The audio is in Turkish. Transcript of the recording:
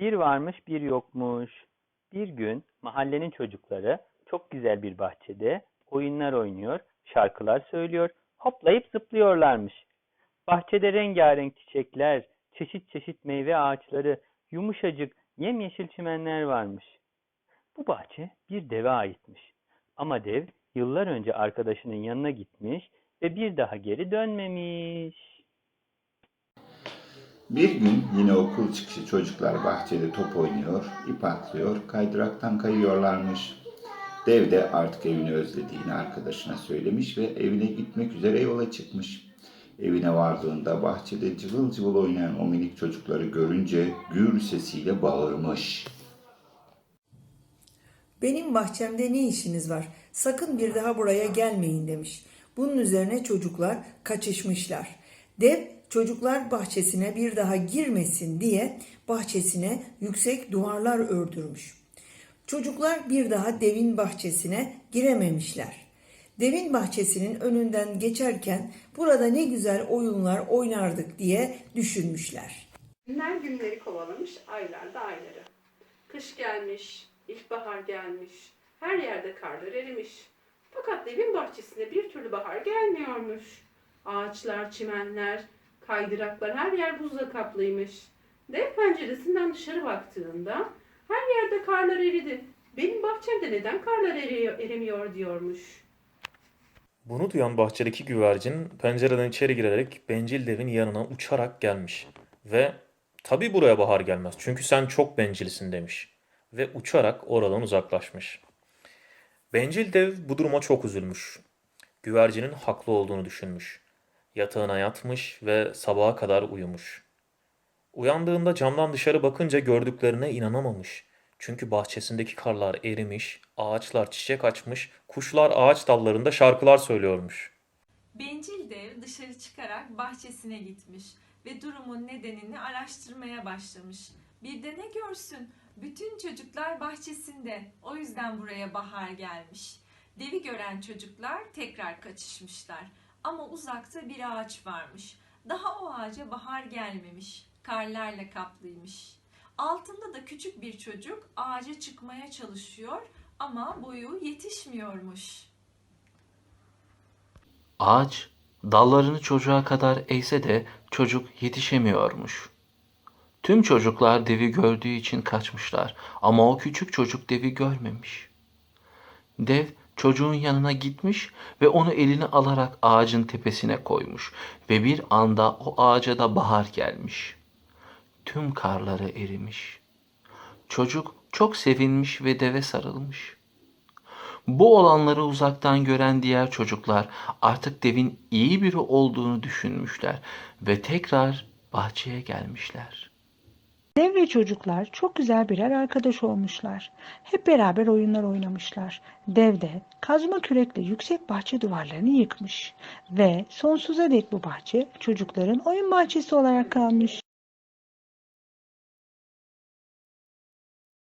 Bir varmış bir yokmuş. Bir gün mahallenin çocukları çok güzel bir bahçede oyunlar oynuyor, şarkılar söylüyor, hoplayıp zıplıyorlarmış. Bahçede rengarenk çiçekler, çeşit çeşit meyve ağaçları, yumuşacık yemyeşil çimenler varmış. Bu bahçe bir deve aitmiş. Ama dev yıllar önce arkadaşının yanına gitmiş ve bir daha geri dönmemiş. Bir gün yine okul çıkışı çocuklar bahçede top oynuyor, ip atlıyor, kaydıraktan kayıyorlarmış. Dev de artık evini özlediğini arkadaşına söylemiş ve evine gitmek üzere yola çıkmış. Evine vardığında bahçede cıvıl cıvıl oynayan o minik çocukları görünce gür sesiyle bağırmış. Benim bahçemde ne işiniz var? Sakın bir daha buraya gelmeyin demiş. Bunun üzerine çocuklar kaçışmışlar. Dev çocuklar bahçesine bir daha girmesin diye bahçesine yüksek duvarlar ördürmüş. Çocuklar bir daha devin bahçesine girememişler. Devin bahçesinin önünden geçerken burada ne güzel oyunlar oynardık diye düşünmüşler. Günler günleri kovalamış, aylar da ayları. Kış gelmiş, ilkbahar gelmiş, her yerde karlar erimiş. Fakat evin bahçesine bir türlü bahar gelmiyormuş. Ağaçlar, çimenler, kaydıraklar her yer buzla kaplıymış. Dev penceresinden dışarı baktığında her yerde karlar eridi. Benim bahçemde neden karlar eriyor, erimiyor diyormuş. Bunu duyan bahçedeki güvercin pencereden içeri girerek bencil devin yanına uçarak gelmiş. Ve tabii buraya bahar gelmez çünkü sen çok bencilsin demiş. Ve uçarak oradan uzaklaşmış. Bencil dev bu duruma çok üzülmüş. Güvercinin haklı olduğunu düşünmüş. Yatağına yatmış ve sabaha kadar uyumuş. Uyandığında camdan dışarı bakınca gördüklerine inanamamış. Çünkü bahçesindeki karlar erimiş, ağaçlar çiçek açmış, kuşlar ağaç dallarında şarkılar söylüyormuş. Bencil dev dışarı çıkarak bahçesine gitmiş ve durumun nedenini araştırmaya başlamış. Bir de ne görsün? Bütün çocuklar bahçesinde. O yüzden buraya bahar gelmiş. Devi gören çocuklar tekrar kaçışmışlar. Ama uzakta bir ağaç varmış. Daha o ağaca bahar gelmemiş. Karlarla kaplıymış. Altında da küçük bir çocuk ağaca çıkmaya çalışıyor ama boyu yetişmiyormuş. Ağaç dallarını çocuğa kadar eğse de çocuk yetişemiyormuş. Tüm çocuklar devi gördüğü için kaçmışlar ama o küçük çocuk devi görmemiş. Dev çocuğun yanına gitmiş ve onu eline alarak ağacın tepesine koymuş ve bir anda o ağaca da bahar gelmiş. Tüm karları erimiş. Çocuk çok sevinmiş ve deve sarılmış. Bu olanları uzaktan gören diğer çocuklar artık devin iyi biri olduğunu düşünmüşler ve tekrar bahçeye gelmişler. Dev ve çocuklar çok güzel birer arkadaş olmuşlar. Hep beraber oyunlar oynamışlar. Dev de kazma kürekle yüksek bahçe duvarlarını yıkmış. Ve sonsuza dek bu bahçe çocukların oyun bahçesi olarak kalmış.